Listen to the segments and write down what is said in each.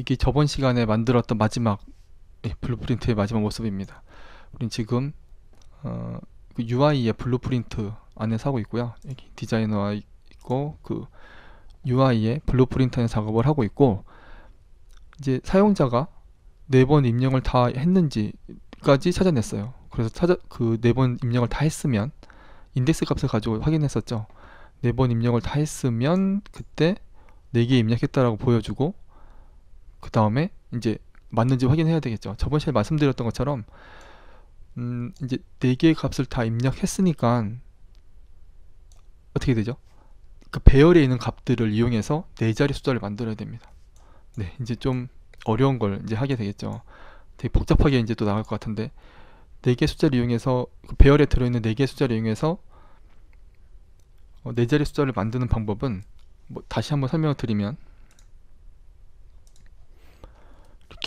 이게 저번 시간에 만들었던 마지막 예, 블루프린트의 마지막 모습입니다. 우린 지금 어, 그 UI의 블루프린트 안에서 하고 있고요. 여기 디자이너가 있고 그 UI의 블루프린트 안에 작업을 하고 있고 이제 사용자가 네 번 입력을 다 했는지까지 찾아냈어요. 그래서 찾아 그 네 번 입력을 다 했으면 인덱스 값을 가지고 확인했었죠. 네 번 입력을 다 했으면 그때 네 개 입력했다라고 보여주고 그 다음에 이제 맞는지 확인해야 되겠죠. 저번 시간에 말씀드렸던 것처럼 음 이제 네 개의 값을 다 입력했으니까 어떻게 되죠? 그 배열에 있는 값들을 이용해서 네 자리 숫자를 만들어야 됩니다. 네, 이제 좀 어려운 걸 이제 하게 되겠죠. 되게 복잡하게 이제 또 나갈 것 같은데 네 개 숫자를 이용해서 그 배열에 들어있는 네 개 숫자를 이용해서 어, 네 자리 숫자를 만드는 방법은 뭐 다시 한번 설명을 드리면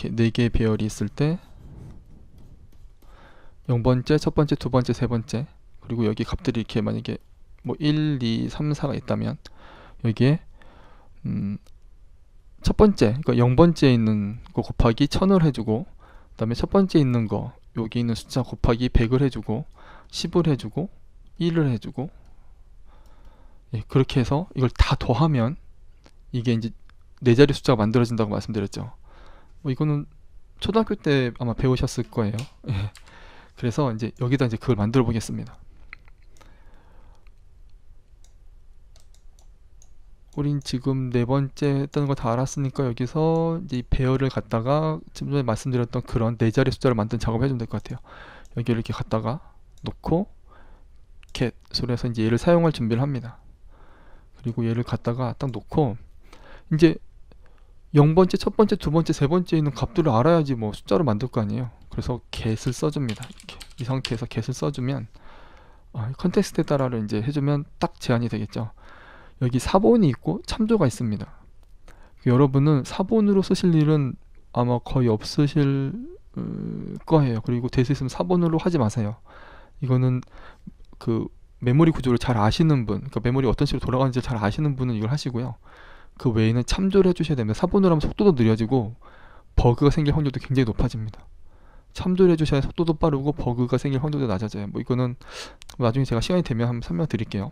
이렇게 네 개의 배열이 있을 때 0번째, 첫 번째, 두 번째, 세 번째 그리고 여기 값들이 이렇게 만약에 뭐 1, 2, 3, 4가 있다면 여기에 음, 첫 번째, 그러니까 0번째에 있는 거 곱하기 1000을 해주고 그 다음에 첫 번째 있는 거 여기 있는 숫자 곱하기 100을 해주고 10을 해주고 1을 해주고 예, 그렇게 해서 이걸 다 더하면 이게 이제 네 자리 숫자가 만들어진다고 말씀드렸죠. 뭐 이거는 초등학교 때 아마 배우셨을 거예요. 예. 그래서 이제 여기다 이제 그걸 만들어 보겠습니다. 우린 지금 네 번째 했던 거 다 알았으니까 여기서 이제 이 배열을 갖다가 지금 전에 말씀드렸던 그런 네 자리 숫자를 만든 작업을 해주면 될 것 같아요. 여기를 이렇게 갖다가 놓고 get 소리 해서 이제 얘를 사용할 준비를 합니다. 그리고 얘를 갖다가 딱 놓고 이제 0번째, 첫 번째, 두 번째, 세 번째 있는 값들을 알아야지 뭐 숫자로 만들 거 아니에요. 그래서 get을 써줍니다. 이렇게 이 상태에서 get을 써주면 어, 컨텍스트에 따라를 이제 해주면 딱 제한이 되겠죠. 여기 사본이 있고 참조가 있습니다. 여러분은 사본으로 쓰실 일은 아마 거의 없으실 어, 거예요. 그리고 될 수 있으면 사본으로 하지 마세요. 이거는 그 메모리 구조를 잘 아시는 분, 그러니까 메모리 어떤 식으로 돌아가는지 잘 아시는 분은 이걸 하시고요. 그 외에는 참조를 해주셔야 됩니다. 사본으로 하면 속도도 느려지고 버그가 생길 확률도 굉장히 높아집니다. 참조를 해주셔야 속도도 빠르고 버그가 생길 확률도 낮아져요. 뭐 이거는 나중에 제가 시간이 되면 한번 설명드릴게요.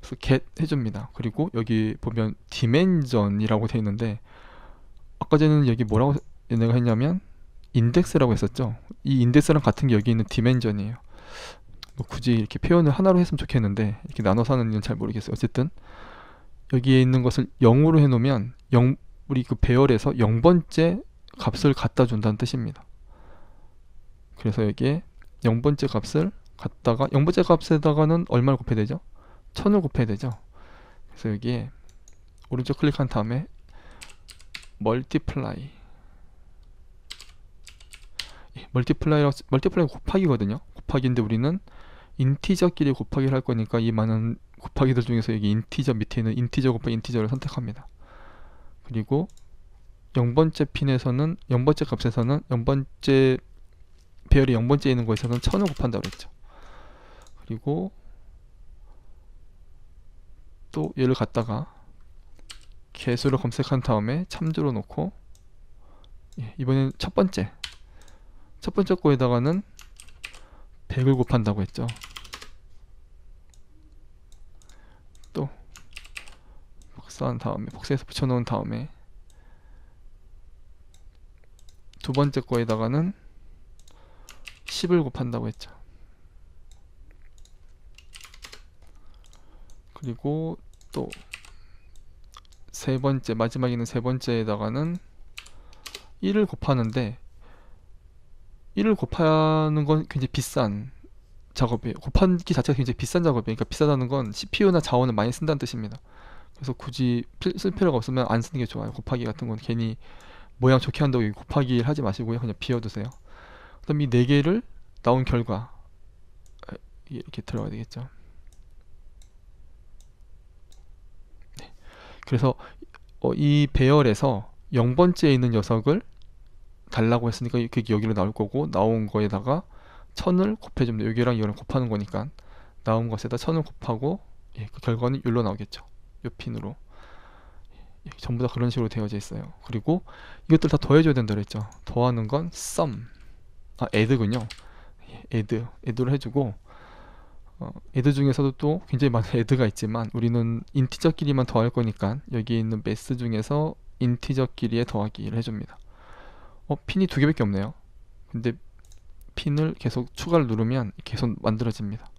그래서 get 해줍니다. 그리고 여기 보면 dimension이라고 되어 있는데 아까 전에는 여기 뭐라고 얘네가 했냐면 인덱스라고 했었죠. 이 인덱스랑 같은 게 여기 있는 dimension이에요. 뭐 굳이 이렇게 표현을 하나로 했으면 좋겠는데 이렇게 나눠서 하는 건잘 모르겠어요. 어쨌든 여기에 있는 것을 0으로 해놓으면 0, 우리 그 배열에서 0번째 값을 갖다 준다는 뜻입니다. 그래서 여기에 0번째 값을 갖다가 0번째 값에다가는 얼마를 곱해야 되죠? 1000을 곱해야 되죠. 그래서 여기에 오른쪽 클릭한 다음에 multiply 멀티플라이 멀티플라이 곱하기거든요. 곱하기인데 우리는 인티저끼리 곱하기를 할 거니까 이 많은 곱하기들 중에서 여기 인티저 밑에 있는 인티저 곱하기 인티저를 선택합니다. 그리고 0번째 핀에서는 0번째 값에서는 0번째 배열이 0번째 있는 거에서는 1000을 곱한다고 그랬죠. 그리고 또 얘를 갖다가 개수를 검색한 다음에 참조로 놓고 예, 이번엔 첫 번째 첫 번째 거에다가는 100을 곱한다고 했죠. 또 복사한 다음에 복사해서 붙여놓은 다음에 두 번째 거에다가는 10을 곱한다고 했죠. 그리고 또 세 번째 마지막에 있는 세 번째에다가는 1을 곱하는데 1을 곱하는 건 굉장히 비싼 작업이에요. 곱하기 자체가 굉장히 비싼 작업이에요. 그러니까 비싸다는 건 CPU나 자원을 많이 쓴다는 뜻입니다. 그래서 굳이 쓸 필요가 없으면 안 쓰는 게 좋아요. 곱하기 같은 건 괜히 모양 좋게 한다고 곱하기 하지 마시고요. 그냥 비워두세요. 그 다음 이 네 개를 나온 결과 이렇게 들어가야 되겠죠. 네. 그래서 어, 이 배열에서 0번째에 있는 녀석을 달라고 했으니까 그게 여기로 나올 거고 나온 거에다가 천을 돼. 여기랑 이거랑 곱하는 거니까 나온 것에다 천을 곱하고 예, 그 결과는 율로 나오겠죠. 요 핀으로 전부 다 그런 식으로 되어져 있어요. 그리고 이것들 다 더해줘야 된다 그랬죠. 더하는 건 sum, 아 add군요. add, add를 해주고 어, add 중에서도 또 굉장히 많은 add가 있지만 우리는 인티저끼리만 더할 거니까 여기 있는 mass 중에서 인티저끼리에 더하기를 해줍니다. 어, 핀이 두 개밖에 없네요. 근데 핀을 계속 추가를 누르면 계속 만들어집니다.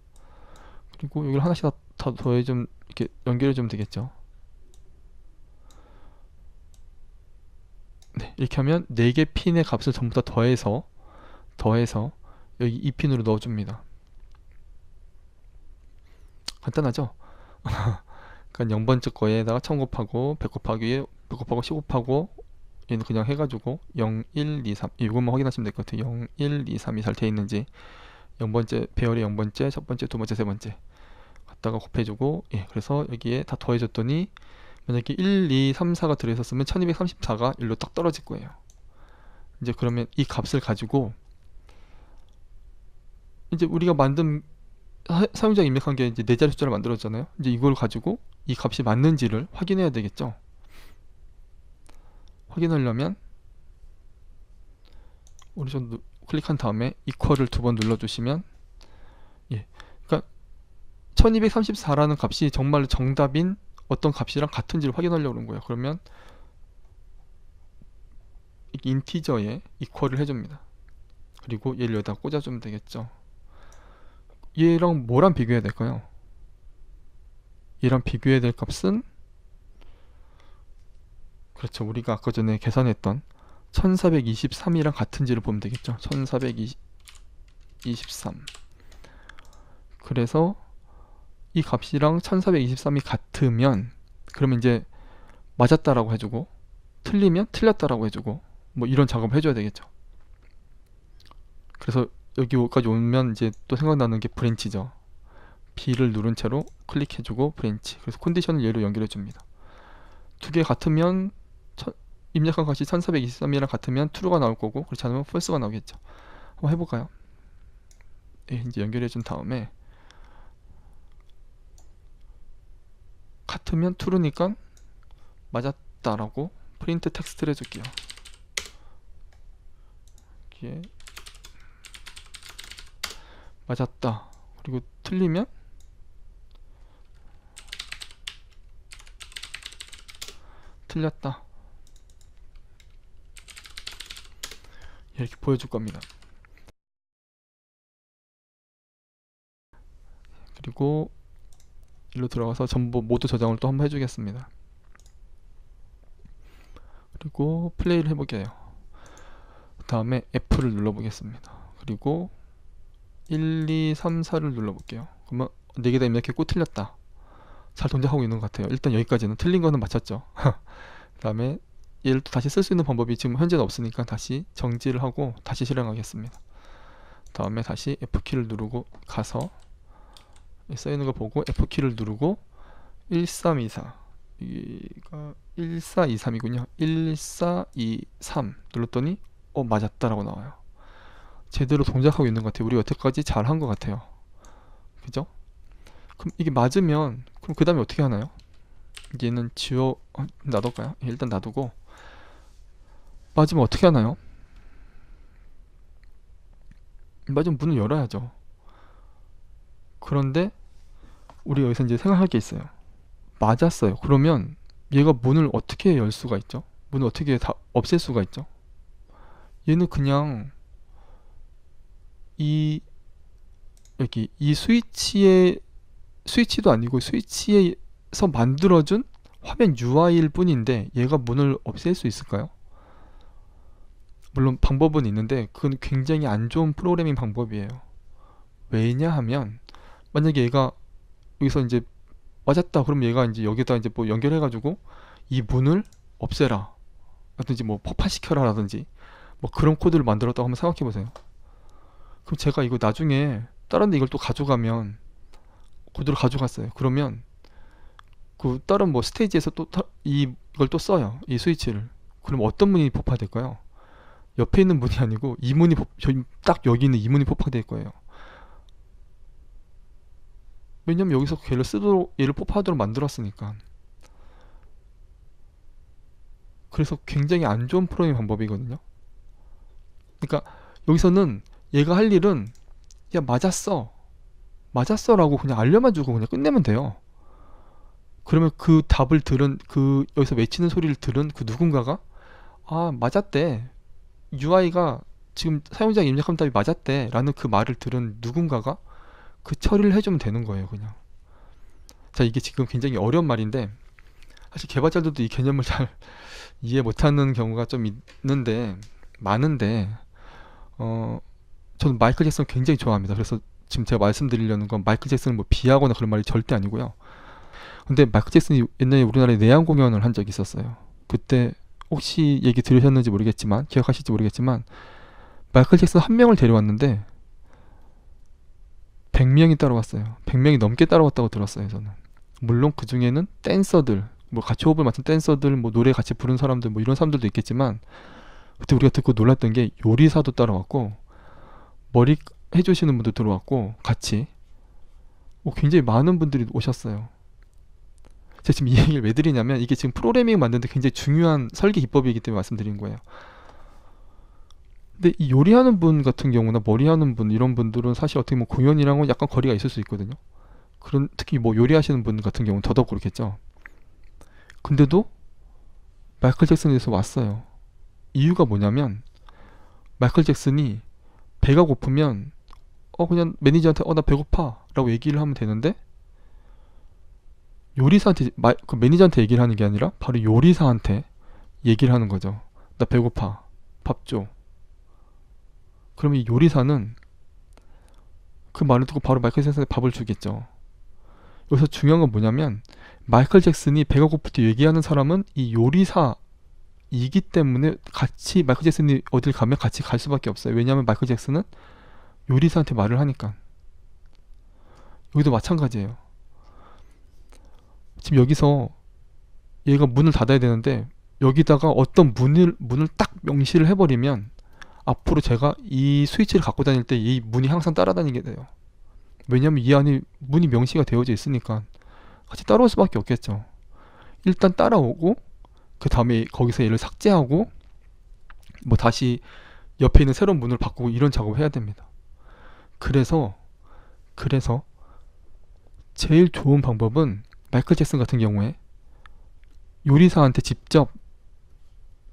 그리고 여기를 하나씩 다, 다 더해 좀 이렇게 연결해 주면 되겠죠. 네, 이렇게 하면 4개 핀의 값을 전부 다 더해서 더해서 여기 이 핀으로 넣어줍니다. 간단하죠? 그러니까 0번째 거에다가 1000 곱하고 100 곱하기 100 곱하고 10 곱하고 얘는 그냥 해가지고 0, 1, 2, 3 이것만 확인하시면 될 것 같아요 0, 1, 2, 3이 잘 돼 있는지 0번째 배열의 0번째 첫 번째 두 번째 세 번째 갖다가 곱해주고 예 그래서 여기에 다 더해줬더니 만약에 1, 2, 3, 4가 들어있었으면 1234가 1로 딱 떨어질 거예요. 이제 그러면 이 값을 가지고 이제 우리가 만든 사- 사용자 입력한 게 이제 네 자리 숫자를 만들었잖아요. 이제 이걸 가지고 이 값이 맞는지를 확인해야 되겠죠? 확인하려면 오른쪽 누- 클릭한 다음에 이퀄을 두 번 눌러주시면 1234라는 값이 정말 정답인 어떤 값이랑 같은지를 확인하려고 그런 거예요. 그러면 이 인티저에 이퀄을 해줍니다. 그리고 얘를 여기다 꽂아주면 되겠죠. 얘랑 뭐랑 비교해야 될까요? 얘랑 비교해야 될 값은 그렇죠. 우리가 아까 전에 계산했던 1423이랑 같은지를 보면 되겠죠. 1423. 그래서 이 값이랑 1423이 같으면 그러면 이제 맞았다라고 해주고 틀리면 틀렸다라고 해주고 뭐 이런 작업을 해줘야 되겠죠. 그래서 여기까지 오면 이제 또 생각나는 게 브랜치죠. B를 누른 채로 클릭해주고 브랜치. 그래서 컨디션을 얘로 연결해 줍니다. 두 개 같으면 천- 입력한 값이 1423이랑 같으면 true가 나올 거고 그렇지 않으면 false가 나오겠죠. 한번 해볼까요? 예, 이제 연결해 준 다음에 같으면 true니까 맞았다라고 프린트 텍스트를 해줄게요. 여기에 맞았다. 그리고 틀리면 틀렸다. 이렇게 보여줄 겁니다. 그리고 일로 들어가서 전부 모두 저장을 또 한번 해주겠습니다. 그리고 플레이를 해보게요. 그 다음에 F를 눌러보겠습니다. 그리고 1, 2, 3, 4를 눌러볼게요. 그러면 4개 다 입력했고 틀렸다. 잘 동작하고 있는 것 같아요. 일단 여기까지는 틀린 거는 맞췄죠. 그 다음에 얘를 또 다시 쓸 수 있는 방법이 지금 현재는 없으니까 다시 정지를 하고 다시 실행하겠습니다. 다음에 다시 F키를 누르고 가서 써있는 거 보고 F키를 누르고 1324 여기가 1423이군요. 1423 눌렀더니 어 맞았다라고 나와요. 제대로 동작하고 있는 것 같아요. 우리 여태까지 잘 한 것 같아요. 그죠? 그럼 이게 맞으면 그럼 그 다음에 어떻게 하나요? 얘는 지워 어, 놔둘까요? 예, 일단 놔두고 맞으면 어떻게 하나요? 맞으면 문을 열어야죠. 그런데 우리 여기서 이제 생각할 게 있어요. 맞았어요. 그러면 얘가 문을 어떻게 열 수가 있죠? 문을 어떻게 다 없앨 수가 있죠? 얘는 그냥 이 여기 이 스위치의 스위치도 아니고 스위치에서 만들어준 화면 UI일 뿐인데 얘가 문을 없앨 수 있을까요? 물론 방법은 있는데 그건 굉장히 안 좋은 프로그래밍 방법이에요. 왜냐 하면 만약에 얘가 여기서 이제 맞았다 그럼 얘가 이제 여기다 이제 뭐 연결해 가지고 이 문을 없애라 라든지 뭐 폭파시켜라 라든지 뭐 그런 코드를 만들었다고 한번 생각해 보세요. 그럼 제가 이거 나중에 다른 데 이걸 또 가져가면 코드를 가져갔어요. 그러면 그 다른 뭐 스테이지에서 또 이걸 또 써요. 이 스위치를. 그럼 어떤 문이 폭파될까요? 옆에 있는 문이 아니고 이 문이 딱 여기 있는 이 문이 폭파될 거예요. 왜냐면 여기서 걔를 쓰도록 얘를 폭파하도록 만들었으니까. 그래서 굉장히 안 좋은 프로그래밍 방법이거든요. 그러니까 여기서는 얘가 할 일은 야 맞았어 맞았어 라고 그냥 알려만 주고 그냥 끝내면 돼요. 그러면 그 답을 들은 그 여기서 외치는 소리를 들은 그 누군가가 아 맞았대 UI가 지금 사용자 입력한 답이 맞았대 라는 그 말을 들은 누군가가 그 처리를 해주면 되는 거예요 그냥. 자 이게 지금 굉장히 어려운 말인데 사실 개발자들도 이 개념을 잘 이해 못하는 경우가 좀 있는데 많은데 어 저는 마이클 잭슨 굉장히 좋아합니다. 그래서 지금 제가 말씀드리려는 건 마이클 잭슨을 뭐 비하거나 그런 말이 절대 아니고요. 근데 마이클 잭슨이 옛날에 우리나라에 내한 공연을 한 적이 있었어요. 그때 혹시 얘기 들으셨는지 모르겠지만 기억하실지 모르겠지만 마이클 잭슨 한 명을 데려왔는데 100명이 따라왔어요. 100명이 넘게 따라왔다고 들었어요, 저는. 물론 그 중에는 댄서들, 뭐 같이 호흡을 맞춘 댄서들, 뭐 노래 같이 부른 사람들, 뭐 이런 사람들도 있겠지만 그때 우리가 듣고 놀랐던 게 요리사도 따라왔고 머리 해주시는 분도 들어왔고 같이 어, 굉장히 많은 분들이 오셨어요. 제가 지금 이 얘기를 왜 드리냐면 이게 지금 프로그래밍 만드는데 굉장히 중요한 설계 기법이기 때문에 말씀드린 거예요. 근데 이 요리하는 분 같은 경우나 머리하는 분 이런 분들은 사실 어떻게 뭐 공연이랑은 약간 거리가 있을 수 있거든요. 그런 특히 뭐 요리하시는 분 같은 경우는 더더욱 그렇겠죠. 근데도 마이클 잭슨에 대해서 왔어요. 이유가 뭐냐면 마이클 잭슨이 배가 고프면 어 그냥 매니저한테 어 나 배고파라고 얘기를 하면 되는데 요리사한테 마, 그 매니저한테 얘기를 하는 게 아니라 바로 요리사한테 얘기를 하는 거죠. 나 배고파. 밥 줘. 그러면 이 요리사는 그 말을 듣고 바로 마이클 잭슨한테 밥을 주겠죠. 여기서 중요한 건 뭐냐면 마이클 잭슨이 배가 고플 때 얘기하는 사람은 이 요리사이기 때문에 같이 마이클 잭슨이 어딜 가면 같이 갈 수밖에 없어요. 왜냐하면 마이클 잭슨은 요리사한테 말을 하니까. 여기도 마찬가지예요. 지금 여기서 얘가 문을 닫아야 되는데 여기다가 어떤 문을 문을 딱 명시를 해버리면 앞으로 제가 이 스위치를 갖고 다닐 때 이 문이 항상 따라다니게 돼요. 왜냐면 이 안에 문이 명시가 되어져 있으니까 같이 따라올 수밖에 없겠죠. 일단 따라오고 그 다음에 거기서 얘를 삭제하고 뭐 다시 옆에 있는 새로운 문을 바꾸고 이런 작업을 해야 됩니다. 그래서 그래서 제일 좋은 방법은 마이클 잭슨 같은 경우에 요리사한테 직접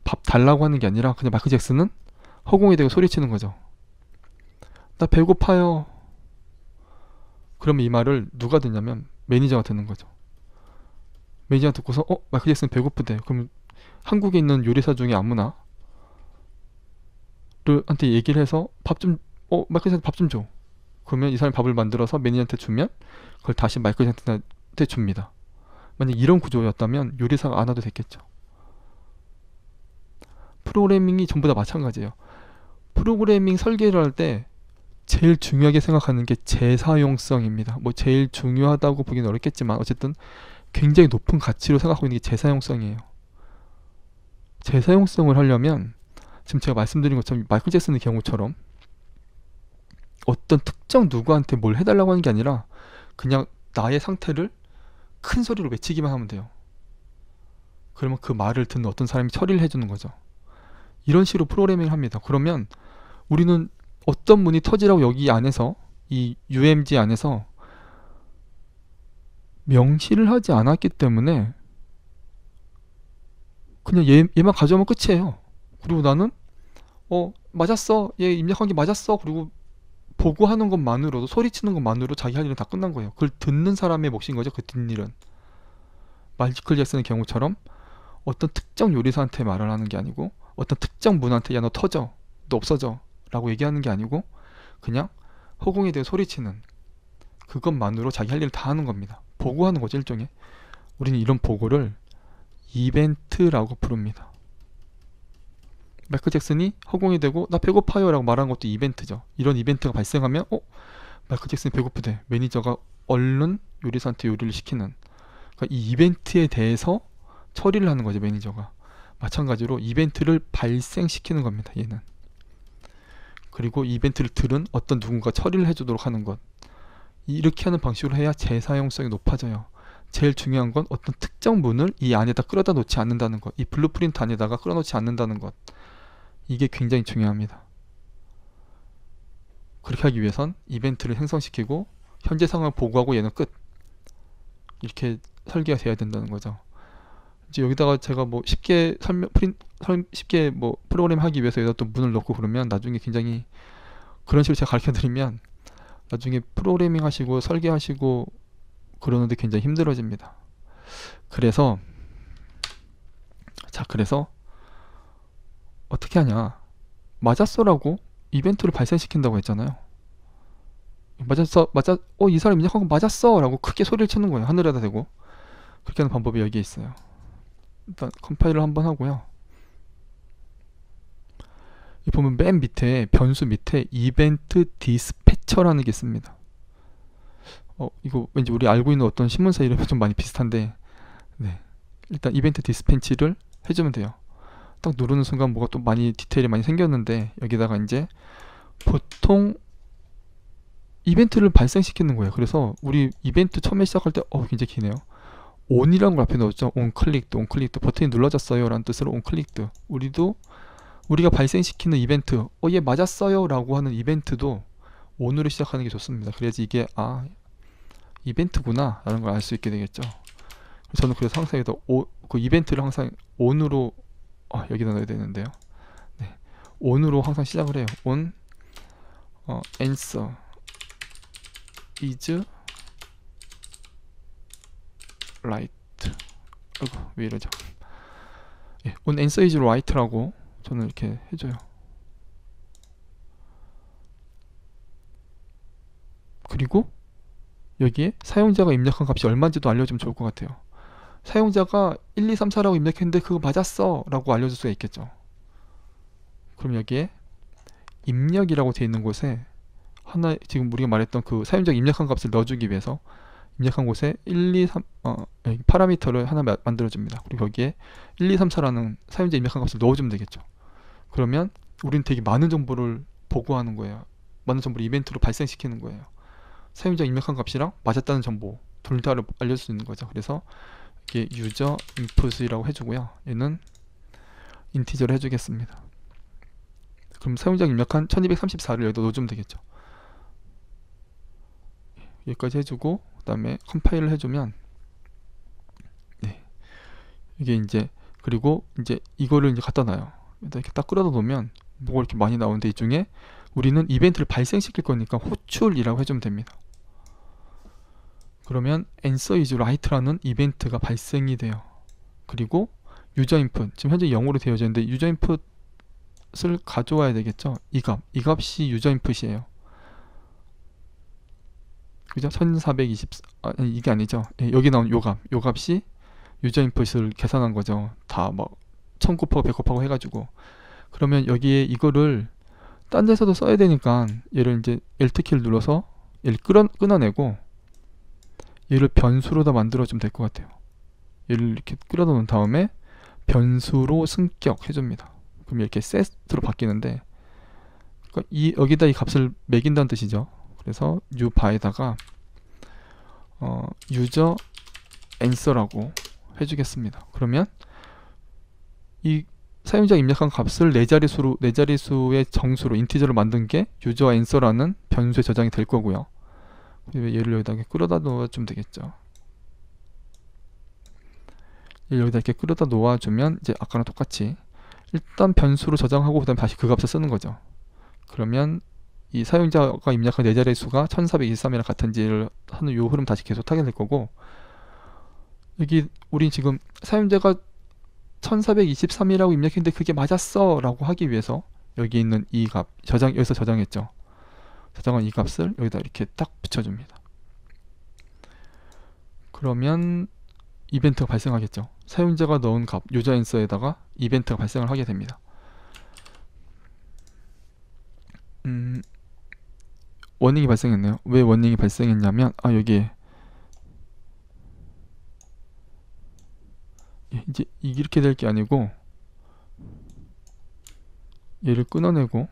밥 달라고 하는 게 아니라 그냥 마이클 잭슨은 허공에 대고 소리치는 거죠. 나 배고파요. 그러면 이 말을 누가 듣냐면 매니저가 듣는 거죠. 매니저가 듣고서 어 마이클 잭슨 배고프대. 그럼 한국에 있는 요리사 중에 아무나 한테 얘기를 해서 밥 좀 어 마이클 잭슨 밥 좀 줘. 그러면 이 사람이 밥을 만들어서 매니저한테 주면 그걸 다시 마이클 잭슨한테 줍니다. 만약 이런 구조였다면 요리사가 안 와도 됐겠죠. 프로그래밍이 전부 다 마찬가지예요. 프로그래밍 설계를 할 때 제일 중요하게 생각하는 게 재사용성입니다. 뭐 제일 중요하다고 보기는 어렵겠지만 어쨌든 굉장히 높은 가치로 생각하고 있는 게 재사용성이에요. 재사용성을 하려면 지금 제가 말씀드린 것처럼 마이클 잭슨의 경우처럼 어떤 특정 누구한테 뭘 해달라고 하는 게 아니라 그냥 나의 상태를 큰 소리로 외치기만 하면 돼요. 그러면 그 말을 듣는 어떤 사람이 처리를 해주는 거죠. 이런 식으로 프로그래밍을 합니다. 그러면 우리는 어떤 문이 터지라고 여기 안에서 이 UMG 안에서 명시를 하지 않았기 때문에 그냥 얘, 얘만 가져오면 끝이에요. 그리고 나는 어 맞았어 얘 입력한 게 맞았어 그리고 보고하는 것만으로도 소리치는 것만으로 자기 할 일은 다 끝난 거예요. 그걸 듣는 사람의 몫인 거죠. 그 뒷일은 마이클 잭슨의 경우처럼 어떤 특정 요리사한테 말을 하는 게 아니고 어떤 특정 문한테 야 너 터져 너 없어져 라고 얘기하는 게 아니고 그냥 허공에 대해 소리치는 그것만으로 자기 할 일을 다 하는 겁니다. 보고하는 거죠 일종의. 우리는 이런 보고를 이벤트라고 부릅니다. 마이클 잭슨이 허공에 대고 나 배고파요 라고 말한 것도 이벤트죠. 이런 이벤트가 발생하면 어? 마이클 잭슨이 배고프대. 매니저가 얼른 요리사한테 요리를 시키는 그러니까 이 이벤트에 대해서 처리를 하는 거죠 매니저가. 마찬가지로 이벤트를 발생시키는 겁니다 얘는. 그리고 이벤트를 들은 어떤 누군가 처리를 해주도록 하는 것 이렇게 하는 방식으로 해야 재사용성이 높아져요 제일 중요한 건 어떤 특정 문을 이 안에다 끌어다 놓지 않는다는 것. 이 블루프린트 안에다가 끌어놓지 않는다는 것. 이게 굉장히 중요합니다. 그렇게 하기 위해선 이벤트를 생성시키고 현재 상황을 보고하고 얘는 끝. 이렇게 설계가 돼야 된다는 거죠. 이제 여기다가 제가 뭐 쉽게 설명 프린 설, 쉽게 뭐 프로그램 하기 위해서 여기다 또 문을 넣고 그러면 나중에 굉장히 그런 식으로 제가 가르쳐 드리면 나중에 프로그래밍 하시고 설계하시고 그러는데 굉장히 힘들어집니다. 그래서 자 그래서 어떻게 하냐 맞았어라고 이벤트를 발생시킨다고 했잖아요. 맞았어 맞았 어이 사람 입력한 거 맞았어라고 크게 소리를 치는 거예요 하늘에다 대고 그렇게 하는 방법이 여기에 있어요. 일단 컴파일을 한번 하고요. 이 보면 맨 밑에 변수 밑에 이벤트 디스패처라는 게 있습니다. 어 이거 왠지 우리 알고 있는 어떤 신문사 이름이 좀 많이 비슷한데 네 일단 이벤트 디스패치를 해주면 돼요. 딱 누르는 순간 뭐가 또 많이 디테일이 많이 생겼는데 여기다가 이제 보통 이벤트를 발생시키는 거예요. 그래서 우리 이벤트 처음에 시작할 때 어 굉장히 기네요. On이라는 걸 앞에 넣었죠. on 클릭드, on 클릭드 버튼이 눌러졌어요. 라는 뜻으로 on 클릭드. 우리도 우리가 발생시키는 이벤트, 어, 얘 맞았어요. 라고 하는 이벤트도 on으로 시작하는 게 좋습니다. 그래야지 이게, 아, 이벤트구나. 라는 걸 알 수 있게 되겠죠. 저는 그래서 항상 여기다 오, 그 이벤트를 항상 on으로, 아, 여기다 넣어야 되는데요. 네. on으로 항상 시작을 해요. on, 어, answer is right. 아이고, 왜 이러죠? 예, on answer is right라고 저는 이렇게 해줘요. 그리고 여기에 사용자가 입력한 값이 얼마인지도 알려주면 좋을 것 같아요. 사용자가 1, 2, 3, 4라고 입력했는데 그거 맞았어 라고 알려줄 수가 있겠죠. 그럼 여기에 입력이라고 되어 있는 곳에 하나 지금 우리가 말했던 그 사용자가 입력한 값을 넣어주기 위해서 입력한 곳에 1, 2, 3 어, 여기 파라미터를 하나 마- 만들어줍니다. 그리고 여기에 1, 2, 3, 4라는 사용자 입력한 값을 넣어주면 되겠죠. 그러면 우리는 되게 많은 정보를 보고하는 거예요. 많은 정보를 이벤트로 발생시키는 거예요. 사용자 입력한 값이랑 맞았다는 정보 둘 다를 알려줄 수 있는 거죠. 그래서 이게 유저 인풋이라고 해주고요. 얘는 인티저를 해주겠습니다. 그럼 사용자가 입력한 1234를 여기다 넣어주면 되겠죠. 여기까지 해주고 그 다음에 컴파일을 해주면 네 이게 이제 그리고 이제 이거를 이제 갖다 놔요. 이렇게 딱 끌어다 놓으면 뭐가 이렇게 많이 나오는데 이 중에 우리는 이벤트를 발생시킬 거니까 호출이라고 해주면 됩니다. 그러면 answer is right라는 이벤트가 발생이 돼요. 그리고 유저 인풋 지금 현재 0으로 되어져 있는데 유저 인풋을 가져와야 되겠죠. 이 값, 이 값이 유저 인풋이에요. 그죠? 1420 아니 이게 아니죠. 예, 여기 나온 요 값, 요 값이 유저 인풋을 계산한 거죠. 다뭐 1000 곱하고 100 곱하고 해 가지고 그러면 여기에 이거를 딴 데서도 써야 되니까 얘를 이제 Alt 키를 눌러서 얘를 끌어, 끊어내고 얘를 변수로다 만들어 주면 될 것 같아요. 얘를 이렇게 끌어다 놓은 다음에 변수로 승격 해 줍니다. 그럼 이렇게 set으로 바뀌는데 그러니까 이 여기다 이 값을 매긴다는 뜻이죠. 그래서 new bar에다가 어, user answer라고 해주겠습니다. 그러면 이 사용자 입력한 값을 네 자릿수로 네 자릿수의 정수로 인티저로 만든 게 user answer라는 변수에 저장이 될 거고요. 얘를 여기다 끌어다 놓아주면 되겠죠. 여기다 이렇게 끌어다 놓아주면 이제 아까랑 똑같이 일단 변수로 저장하고 그다음 에 다시 그 값을 쓰는 거죠. 그러면 이 사용자가 입력한 네 자릿 수가 1423이랑 같은지를 하는 요 흐름 다시 계속 타게 될 거고 여기 우리 지금 사용자가 1423이라고 입력했는데 그게 맞았어 라고 하기 위해서 여기 있는 이 값 저장 여기서 저장했죠? 저장한 이 값을 여기다 이렇게 딱 붙여줍니다. 그러면 이벤트가 발생하겠죠? 사용자가 넣은 값 유저 인서에다가 이벤트가 발생을 하게 됩니다. 음, 워닝이 발생했네요 왜 워닝이 발생했냐면 아 여기에 예, 이제 이렇게 될 게 아니고 얘를 끊어내고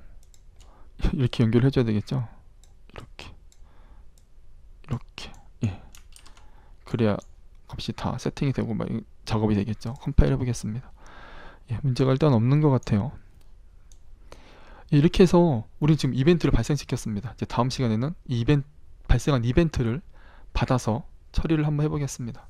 이렇게 연결해 줘야 되겠죠 이렇게 이렇게 예 그래야 값이 다 세팅이 되고 막 이- 작업이 되겠죠. 컴파일 해보겠습니다. 예, 문제가 일단 없는 것 같아요. 예, 이렇게 해서 우리는 지금 이벤트를 발생시켰습니다. 이제 다음 시간에는 이 이벤트 발생한 이벤트를 받아서 처리를 한번 해보겠습니다.